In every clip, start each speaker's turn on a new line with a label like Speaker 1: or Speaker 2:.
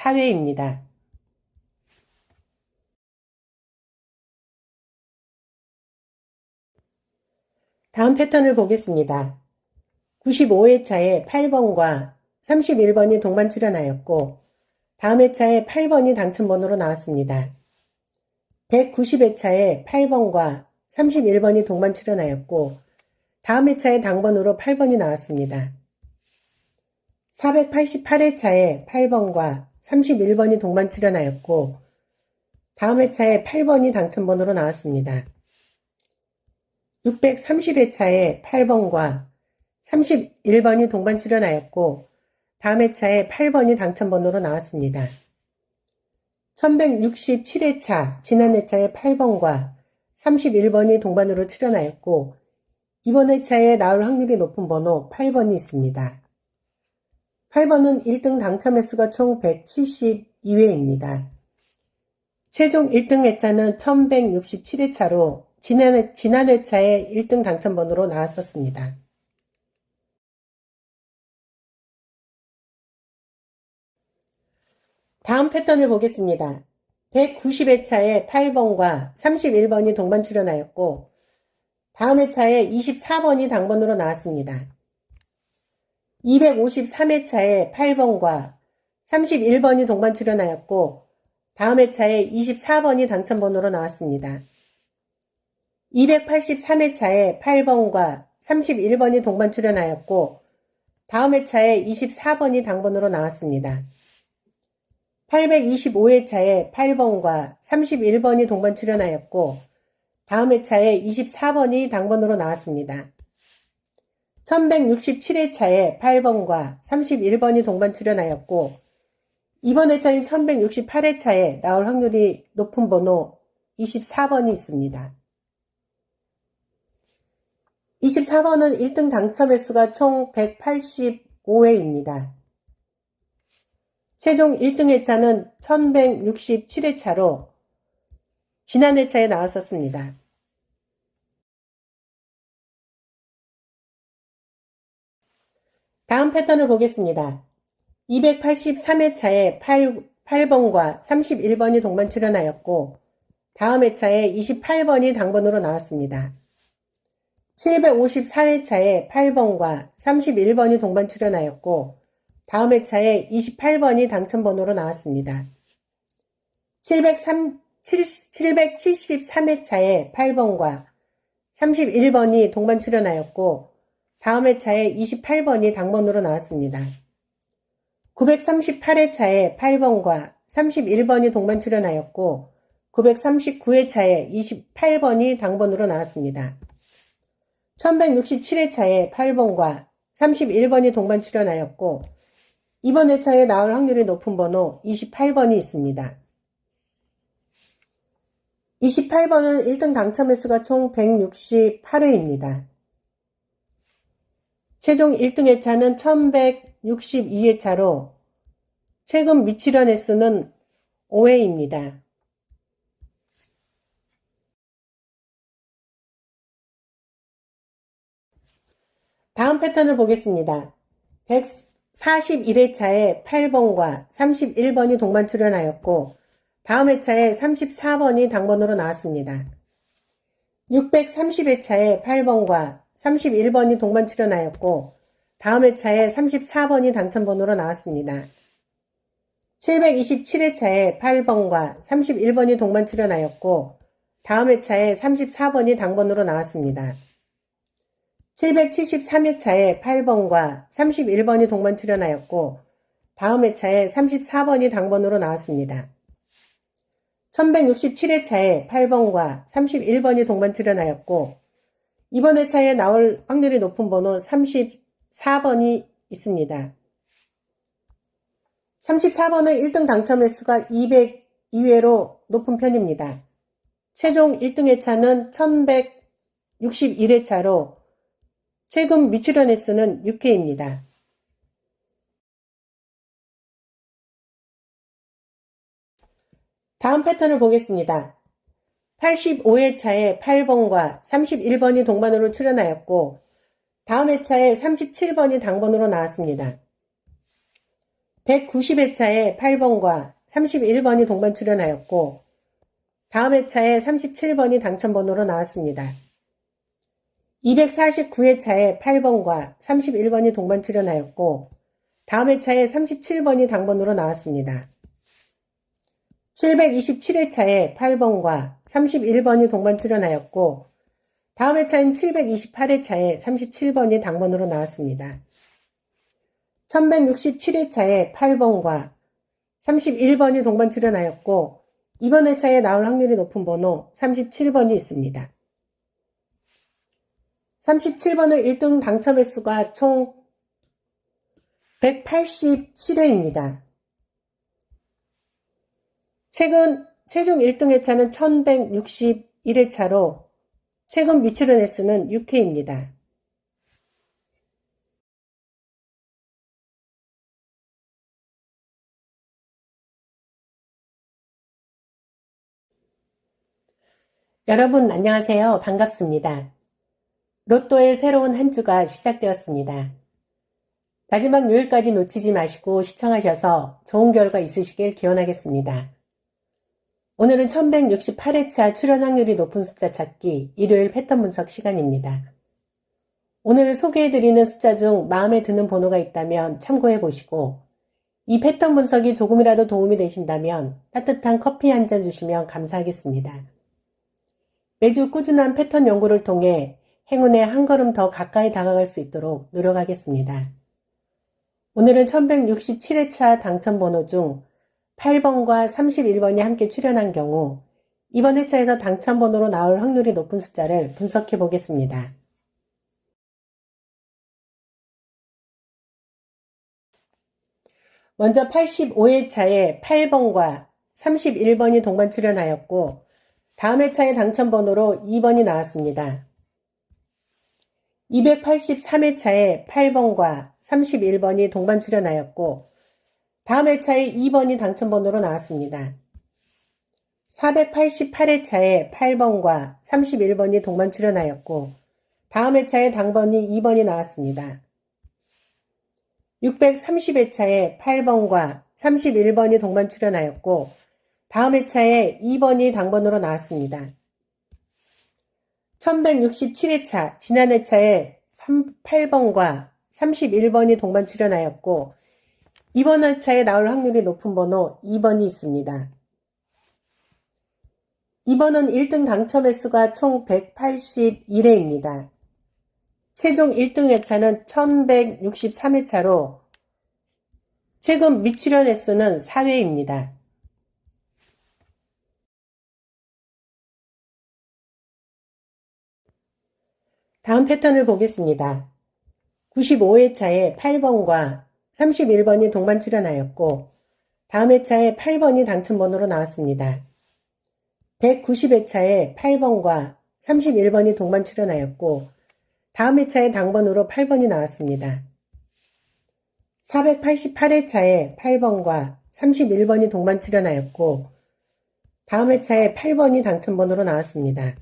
Speaker 1: 4회입니다. 다음 패턴을 보겠습니다. 95회차에 8번과 31번이 동반 출연하였고 다음 회차에 8번이 당첨번호로 나왔습니다. 190회차에 8번과 31번이 동반 출연하였고 다음 회차에 당번으로 8번이 나왔습니다. 488회차에 8번과 31번이 동반 출연하였고 다음 회차에 8번이 당첨번호로 나왔습니다. 630회차에 8번과 31번이 동반 출연하였고 다음 회차에 8번이 당첨번호로 나왔습니다. 1167회차 지난 회차에 8번과 31번이 동반으로 출연하였고 이번 회차에 나올 확률이 높은 번호 8번이 있습니다. 8번은 1등 당첨 횟수가 총 172회입니다. 최종 1등 회차는 1167회차로 지난, 회- 지난 회차에 1등 당첨번호로 나왔었습니다. 다음 패턴을 보겠습니다. 190회차에 8번과 31번이 동반 출연하였고 다음 회차에 24번이 당번으로 나왔습니다. 253회차에 8번과 31번이 동반 출연하였고 다음 회차에 24번이 당첨번호로 나왔습니다. 283회차에 8번과 31번이 동반 출연하였고 다음 회차에 24번이 당번으로 나왔습니다. 825회차에 8번과 31번이 동반 출연하였고 다음 회차에 24번이 당번으로 나왔습니다. 1167회차에 8번과 31번이 동반 출연하였고 이번 회차인 1168회차에 나올 확률이 높은 번호 24번이 있습니다. 24번은 1등 당첨 횟수가 총 185회입니다. 최종 1등 회차는 1167회차로 지난 회차에 나왔었습니다. 다음 패턴을 보겠습니다. 283회차에 8, 8번과 31번이 동반 출연하였고 다음 회차에 28번이 당번으로 나왔습니다. 754회차에 8번과 31번이 동반 출연하였고 다음 회차에 28번이 당첨번호로 나왔습니다. 703, 773회차에 8번과 31번이 동반 출연하였고 다음 회차에 28번이 당번으로 나왔습니다. 938회차에 8번과 31번이 동반 출연하였고 939회차에 28번이 당번으로 나왔습니다. 1167회차에 8번과 31번이 동반 출연하였고 이번 회차에 나올 확률이 높은 번호 28번이 있습니다. 28번은 1등 당첨 횟수가 총 168회입니다. 최종 1등 회차는 1162회 차로 최근 미치런 횟수는 5회입니다. 다음 패턴을 보겠습니다. 141회 차에 8번과 31번이 동반 출연하였고 다음 회차에 34번이 당번으로 나왔습니다. 630회 차에 8번과 31번이 동반 출연하였고 다음 회차에 34번이 당첨번호로 나왔습니다. 727회차에 8번과 31번이 동반 출연하였고 다음 회차에 34번이 당번으로 나왔습니다. 773회차에 8번과 31번이 동반 출연하였고 다음 회차에 34번이 당번으로 나왔습니다. 1167회차에 8번과 31번이 동반 출연하였고 이번 회차에 나올 확률이 높은 번호 34번이 있습니다. 34번은 1등 당첨 횟수가 202회로 높은 편입니다. 최종 1등 회차는 1161회차로 최근 미출연 횟수는 6회입니다. 다음 패턴을 보겠습니다. 85회차에 8번과 31번이 동반으로 출연하였고 다음 회차에 37번이 당번으로 나왔습니다. 190회차에 8번과 31번이 동반 출연하였고, 다음 회차에 37번이 당첨번호로 나왔습니다. 249회차에 8번과 31번이 동반 출연하였고, 다음 회차에 37번이 당번으로 나왔습니다. 727회차에 8번과 31번이 동반 출연하였고, 다음 회차인 728회차에 37번이 당번으로 나왔습니다. 1167회차에 8번과 31번이 동반 출연하였고, 이번 회차에 나올 확률이 높은 번호 37번이 있습니다. 37번의 1등 당첨 횟수가 총 187회입니다. 최근 최종 1등 회차는 1161회차로 최근 미출연 횟수는 6회입니다. 여러분 안녕하세요. 반갑습니다. 로또의 새로운 한 주가 시작되었습니다. 마지막 요일까지 놓치지 마시고 시청하셔서 좋은 결과 있으시길 기원하겠습니다. 오늘은 1168회차 출연 확률이 높은 숫자 찾기 일요일 패턴 분석 시간입니다. 오늘 소개해드리는 숫자 중 마음에 드는 번호가 있다면 참고해 보시고 이 패턴 분석이 조금이라도 도움이 되신다면 따뜻한 커피 한 잔 주시면 감사하겠습니다. 매주 꾸준한 패턴 연구를 통해 행운에 한 걸음 더 가까이 다가갈 수 있도록 노력하겠습니다. 오늘은 1167회차 당첨 번호 중 8번과 31번이 함께 출연한 경우 이번 회차에서 당첨번호로 나올 확률이 높은 숫자를 분석해 보겠습니다. 먼저 85회차에 8번과 31번이 동반 출연하였고 다음 회차의 당첨번호로 2번이 나왔습니다. 283회차에 8번과 31번이 동반 출연하였고 다음 회차에 2번이 당첨번호로 나왔습니다. 488회차에 8번과 31번이 동반 출연하였고 다음 회차에 당번이 2번이 나왔습니다. 630회차에 8번과 31번이 동반 출연하였고 다음 회차에 2번이 당번으로 나왔습니다. 1167회차 지난 회차에 8번과 31번이 동반 출연하였고 이번 회차에 나올 확률이 높은 번호 2번이 있습니다. 2번은 1등 당첨 횟수가 총 181회입니다. 최종 1등 회차는 1163회차로 최근 미출연 횟수는 4회입니다. 다음 패턴을 보겠습니다. 95회차에 8번과 31번이 동반 출연하였고 다음 회차에 8번이 당첨번호로 나왔습니다. 190회차에 8번과 31번이 동반 출연하였고 다음 회차에 당번으로 8번이 나왔습니다. 488회차에 8번과 31번이 동반 출연하였고 다음 회차에 8번이 당첨번호로 나왔습니다.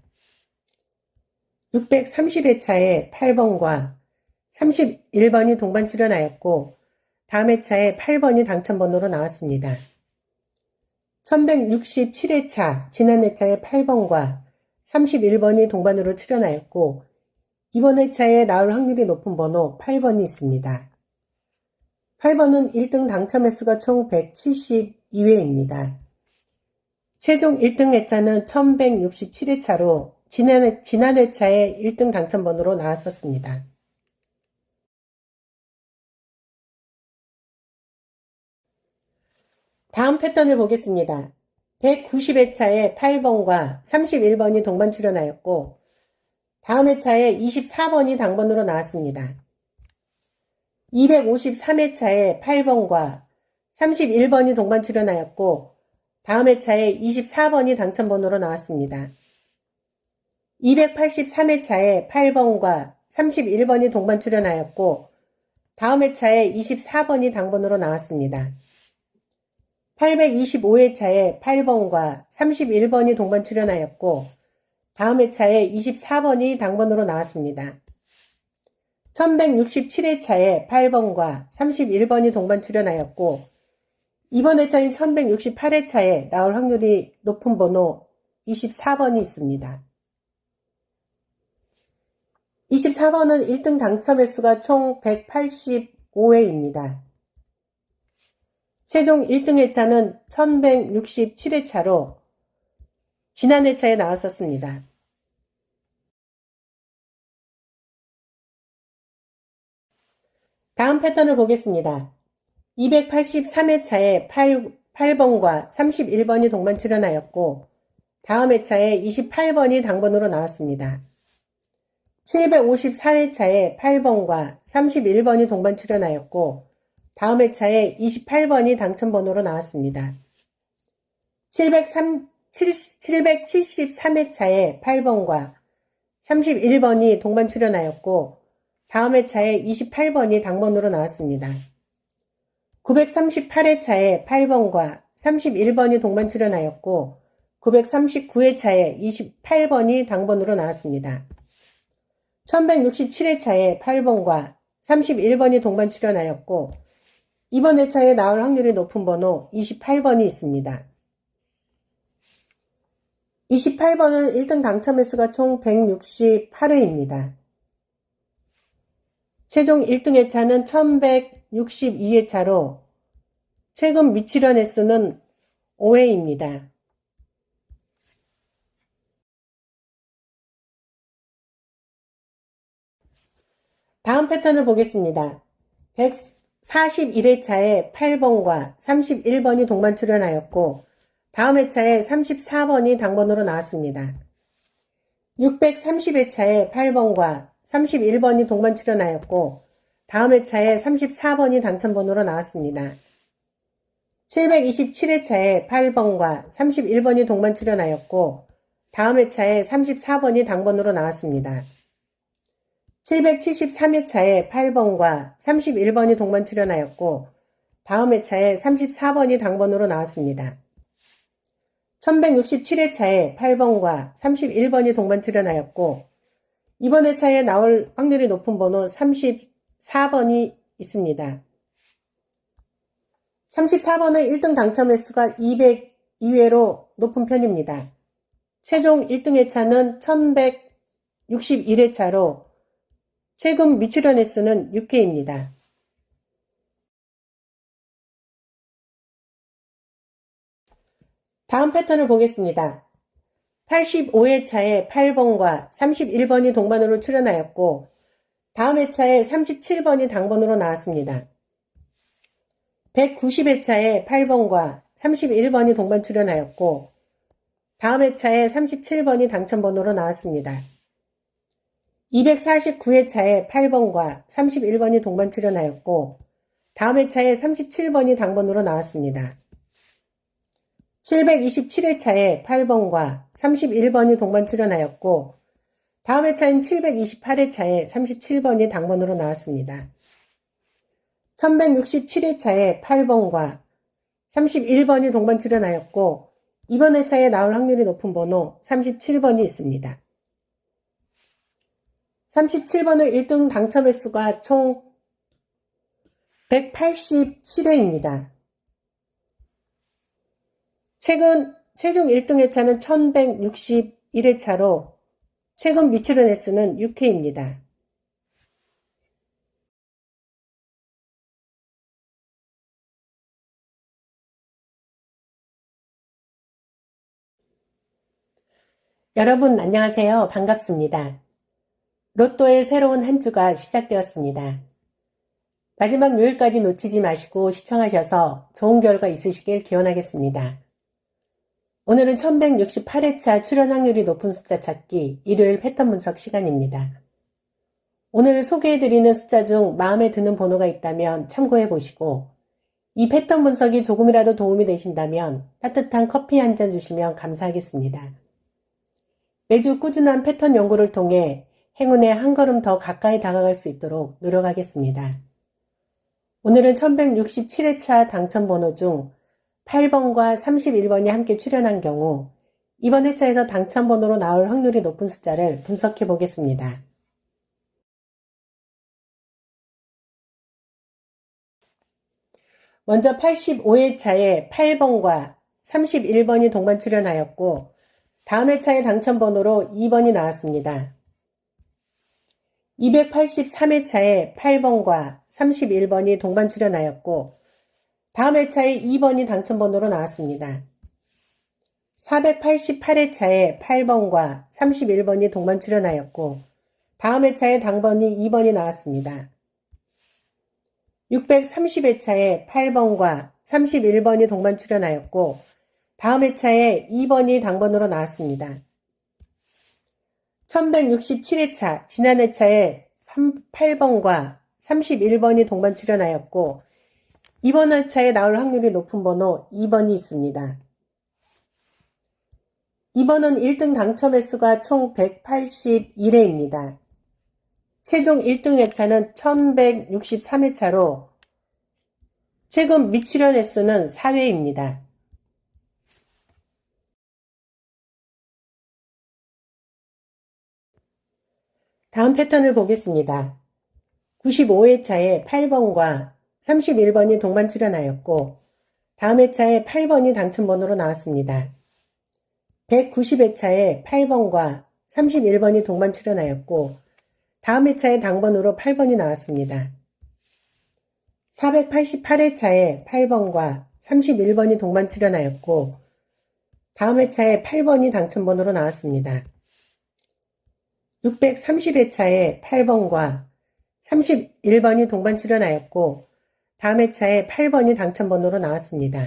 Speaker 1: 630회차에 8번과 31번이 동반 출연하였고 다음 회차에 8번이 당첨번호로 나왔습니다. 1167회차 지난 회차에 8번과 31번이 동반으로 출연하였고 이번 회차에 나올 확률이 높은 번호 8번이 있습니다. 8번은 1등 당첨 횟수가 총 172회입니다. 최종 1등 회차는 1167회차로 지난, 회, 지난 회차에 1등 당첨번호로 나왔었습니다. 다음 패턴을 보겠습니다. 190회차에 8번과 31번이 동반 출연하였고 다음 회차에 24번이 당번으로 나왔습니다. 253회차에 8번과 31번이 동반 출연하였고 다음 회차에 24번이 당첨번호로 나왔습니다. 283회차에 8번과 31번이 동반 출연하였고 다음 회차에 24번이 당번으로 나왔습니다. 825회 차에 8번과 31번이 동반 출연하였고 다음 회차에 24번이 당번으로 나왔습니다. 1167회 차에 8번과 31번이 동반 출연하였고 이번 회차인 1168회 차에 나올 확률이 높은 번호 24번이 있습니다. 24번은 1등 당첨 횟수가 총 185회입니다. 최종 1등 회차는 1167회차로 지난 회차에 나왔었습니다. 다음 패턴을 보겠습니다. 283회차에 8, 8번과 31번이 동반 출연하였고 다음 회차에 28번이 당번으로 나왔습니다. 754회차에 8번과 31번이 동반 출연하였고 다음 회차에 28번이 당첨번호로 나왔습니다. 703, 773회차에 8번과 31번이 동반 출연하였고 다음 회차에 28번이 당번으로 나왔습니다. 938회차에 8번과 31번이 동반 출연하였고 939회차에 28번이 당번으로 나왔습니다. 1167회차에 8번과 31번이 동반 출연하였고 이번 회차에 나올 확률이 높은 번호 28번이 있습니다. 28번은 1등 당첨 횟수가 총 168회입니다. 최종 1등 회차는 1162회차로 최근 미치런 횟수는 5회입니다. 다음 패턴을 보겠습니다. 141회차에 8번과 31번이 동반 출연하였고 다음 회차에 34번이 당번으로 나왔습니다. 630회차에 8번과 31번이 동반 출연하였고 다음 회차에 34번이 당첨번호로 나왔습니다. 727회차에 8번과 31번이 동반 출연하였고 다음 회차에 34번이 당번으로 나왔습니다. 773회차에 8번과 31번이 동반 출연하였고 다음 회차에 34번이 당번으로 나왔습니다. 1167회차에 8번과 31번이 동반 출연하였고 이번 회차에 나올 확률이 높은 번호 34번이 있습니다. 34번의 1등 당첨 횟수가 202회로 높은 편입니다. 최종 1등 회차는 1161회차로 최근 미출연 횟수는 6회입니다. 다음 패턴을 보겠습니다. 85회 차에 8번과 31번이 동반으로 출연하였고 다음 회차에 37번이 당번으로 나왔습니다. 190회차에 8번과 31번이 동반 출연하였고 다음 회차에 37번이 당첨번호로 나왔습니다. 249회차에 8번과 31번이 동반 출연하였고 다음 회차에 37번이 당번으로 나왔습니다. 727회차에 8번과 31번이 동반 출연하였고 다음 회차인 728회차에 37번이 당번으로 나왔습니다. 1167회차에 8번과 31번이 동반 출연하였고 이번 회차에 나올 확률이 높은 번호 37번이 있습니다. 37번의 1등 당첨 횟수가 총 187회입니다. 최근 최종 1등 회차는 1161회차로 최근 미치는 횟수는 6회입니다. 여러분 안녕하세요. 반갑습니다. 로또의 새로운 한 주가 시작되었습니다. 마지막 요일까지 놓치지 마시고 시청하셔서 좋은 결과 있으시길 기원하겠습니다. 오늘은 1168회차 출연 확률이 높은 숫자 찾기 일요일 패턴 분석 시간입니다. 오늘 소개해드리는 숫자 중 마음에 드는 번호가 있다면 참고해 보시고 이 패턴 분석이 조금이라도 도움이 되신다면 따뜻한 커피 한 잔 주시면 감사하겠습니다. 매주 꾸준한 패턴 연구를 통해 행운에 한 걸음 더 가까이 다가갈 수 있도록 노력하겠습니다. 오늘은 1167회차 당첨번호 중 8번과 31번이 함께 출연한 경우 이번 회차에서 당첨번호로 나올 확률이 높은 숫자를 분석해 보겠습니다. 먼저 85회차에 8번과 31번이 동반 출연하였고, 다음 회차의 당첨번호로 2번이 나왔습니다. 283회차에 8번과 31번이 동반 출연하였고, 다음 회차에 2번이 당첨번호로 나왔습니다. 488회차에 8번과 31번이 동반 출연하였고, 다음 회차에 당번이 2번이 나왔습니다. 630회차에 8번과 31번이 동반 출연하였고, 다음 회차에 2번이 당번으로 나왔습니다. 1167회차, 지난 회차에 8번과 31번이 동반 출연하였고, 이번 회차에 나올 확률이 높은 번호 2번이 있습니다. 2번은 1등 당첨 횟수가 총 181회입니다. 최종 1등 회차는 1163회차로 최근 미출연 횟수는 4회입니다. 다음 패턴을 보겠습니다. 95회차에 8번과 31번이 동반 출연하였고, 다음 회차에 8번이 당첨번호로 나왔습니다. 190회차에 8번과 31번이 동반 출연하였고, 다음 회차에 당번으로 8번이 나왔습니다. 488회차에 8번과 31번이 동반 출연하였고, 다음 회차에 8번이 당첨번호로 나왔습니다. 630회차에 8번과 31번이 동반 출연하였고, 다음 회차에 8번이 당첨번호로 나왔습니다.